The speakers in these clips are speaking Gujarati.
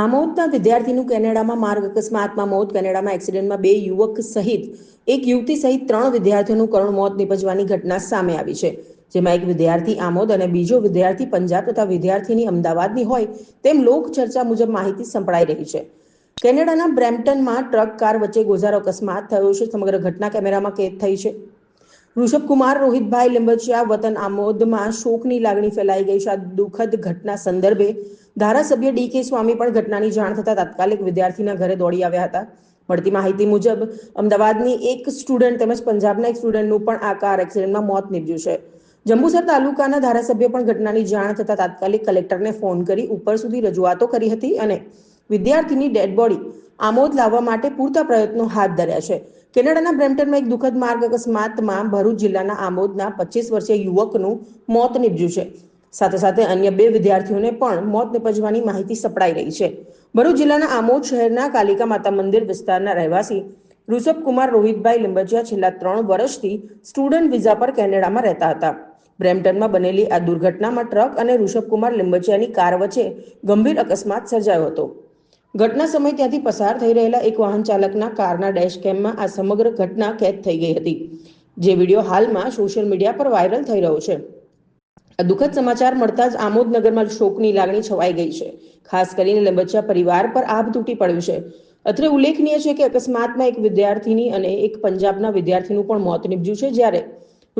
આમોદના વિદ્યાર્થીનું કેનેડામાં માર્ગ અકસ્માતમાં મોત, કેનેડામાં એક્સિડન્ટમાં બે યુવક સહિત એક યુવતી સહિત ત્રણ વિદ્યાર્થીઓનું કરુણ મોત નિપજવાની ઘટના સામે આવી છે. જેમાં એક વિદ્યાર્થી આમોદ અને બીજો વિદ્યાર્થી પંજાબ તથા વિદ્યાર્થીની અમદાવાદની હોય તેમ લોક ચર્ચા મુજબ માહિતી સંભળાઈ રહી છે. કેનેડાના બ્રેમ્પટનમાં ટ્રક, કાર વચ્ચે ગોઝારો અકસ્માત થયો છે. સમગ્ર ઘટના કેમેરામાં કેદ થઈ છે. ઋષભકુમાર, રોહિતભાઈ લીંબચિયા, વતન આમોદમાં શોકની લાગણી ફેલાઈ ગઈ છે. આ દુઃખદ ઘટના સંદર્ભે ધારાસભ્ય ડી કે સ્વામી પણ ઘટનાની જાણ થતા તાત્કાલિક વિદ્યાર્થીના ઘરે દોડી આવ્યા હતા. મળતી માહિતી મુજબ, અમદાવાદની એક સ્ટુડન્ટ તેમજ પંજાબના એક સ્ટુડન્ટનું પણ આ કાર એક્સિડન્ટમાં મોત નીપજ્યું છે. જંબુસર તાલુકાના ધારાસભ્ય પણ ઘટનાની જાણ થતા તાત્કાલિક કલેક્ટરને ફોન કરી ઉપર સુધી રજૂઆતો કરી હતી અને વિદ્યાર્થીની ડેડ બોડી આમોદ લાવવા માટે પૂરતા પ્રયત્નો હાથ ધર્યા છે. કેનેડાના બ્રેમ્પટનમાં એક દુઃખદ માર્ગ અકસ્માતમાં ભરૂચ જિલ્લાના આમોદના પચીસ વર્ષીય યુવકનું મોત નીપજ્યું છે. સાથે સાથે અન્ય બે વિદ્યાર્થીઓને પણ મોત નિપજવાની માહિતી સપડાઈ રહી છે. ભરૂચ જિલ્લાના આમોદ શહેરના કાલિકા માતા મંદિર વિસ્તારના રહેવાસી ઋષભ કુમાર રોહિતભાઈ લિંબજિયા છેલ્લા ત્રણ વર્ષથી સ્ટુડન્ટ વિઝા પર કેનેડામાં રહેતા હતા. બ્રેમ્પટનમાં બનેલી આ દુર્ઘટનામાં ટ્રક અને ઋષભકુમાર લિંબજિયાની કાર વચ્ચે ગંભીર અકસ્માત સર્જાયો હતો. ઘટના સમય ત્યાંથી પસાર થઈ રહેલા એક વાહન ચાલકના કારના ડેશ કેમમાં આ સમગ્ર ઘટના કેદ થઈ ગઈ હતી, જે વીડિયો હાલમાં સોશિયલ મીડિયા પર વાયરલ થઈ રહ્યો છે. આ દુઃખદ સમાચાર મળતા જ આમોદનગરમાં શોકની લાગણી છવાઈ ગઈ છે. ખાસ કરીને લીંબચિયા પરિવાર પર આભ તૂટી પડ્યું છે. અત્રે ઉલ્લેખનીય છે કે અકસ્માતમાં એક વિદ્યાર્થીની અને એક પંજાબના વિદ્યાર્થીનું પણ મોત નીપજ્યું છે જ્યારે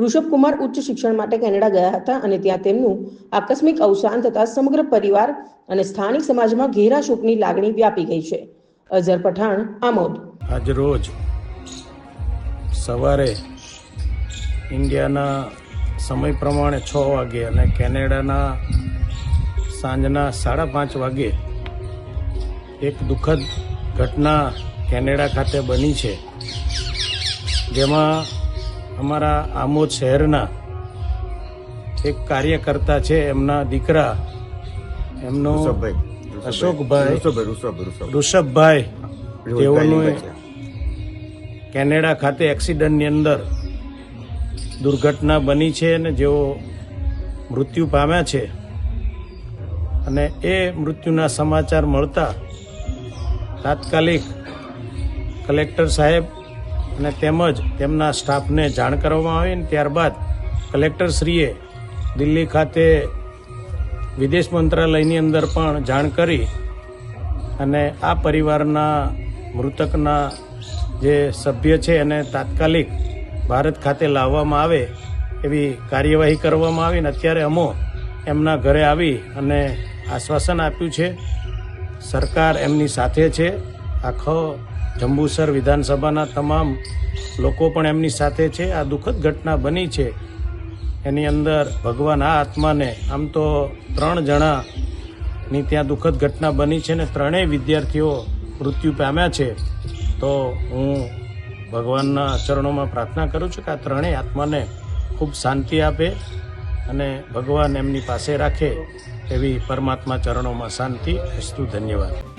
ઋષભકુમાર ઉચ્ચ શિક્ષણ માટે કેનેડા ગયા હતા અને ત્યાં તેમનું આકસ્મિક અવસાન થતા સમગ્ર પરિવાર અને સ્થાનિક સમાજમાં ઘેરા શોકની લાગણી વ્યાપી ગઈ છે. અઝર પઠાણ, આમોદ. આજ રોજ સવારે ઇન્ડિયાના સમય પ્રમાણે છ વાગે અને કેનેડાના સાંજના સાડા પાંચ વાગે એક દુઃખદ ઘટના કેનેડા ખાતે બની છે, જેમાં અમારા આમોદ શહેરના એક કાર્યકર્તા છે એમના દીકરા એમનો અશોકભાઈ ઋષભભાઈ ઋષભ ઋષભ ઋષભભાઈ તેઓનું કેનેડા ખાતે એક્સિડન્ટની અંદર દુર્ઘટના બની છે અને જેઓ મૃત્યુ પામ્યા છે. અને એ મૃત્યુના સમાચાર મળતા તાત્કાલિક કલેક્ટર સાહેબ અને તેમજ તેમના સ્ટાફને જાણ કરવામાં આવી અને ત્યારબાદ કલેક્ટરશ્રીએ દિલ્હી ખાતે વિદેશ મંત્રાલયની અંદર પણ જાણ કરી અને આ પરિવારના મૃતકના જે સભ્ય છે એને તાત્કાલિક ભારત ખાતે લાવવામાં આવે એવી કાર્યવાહી કરવામાં આવી અને અત્યારે અમો એમના ઘરે આવી અને આશ્વાસન આપ્યું છે. સરકાર એમની સાથે છે. આખો જંબુસર વિધાનસભાના તમામ લોકો પણ એમની સાથે છે. આ દુઃખદ ઘટના બની છે. એની અંદર ભગવાન આ આત્માને આમ તો ત્રણ જણાની ત્યાં દુઃખદ ઘટના બની છે ને ત્રણેય વિદ્યાર્થીઓ મૃત્યુ પામ્યા છે. તો હું ભગવાનના ચરણોમાં પ્રાર્થના કરું છું કે આ ત્રણેય આત્માને ખૂબ શાંતિ આપે અને ભગવાન એમની પાસે રાખે એવી પરમાત્મા ચરણોમાં શાંતિ. અસ્તુ ધન્યવાદ.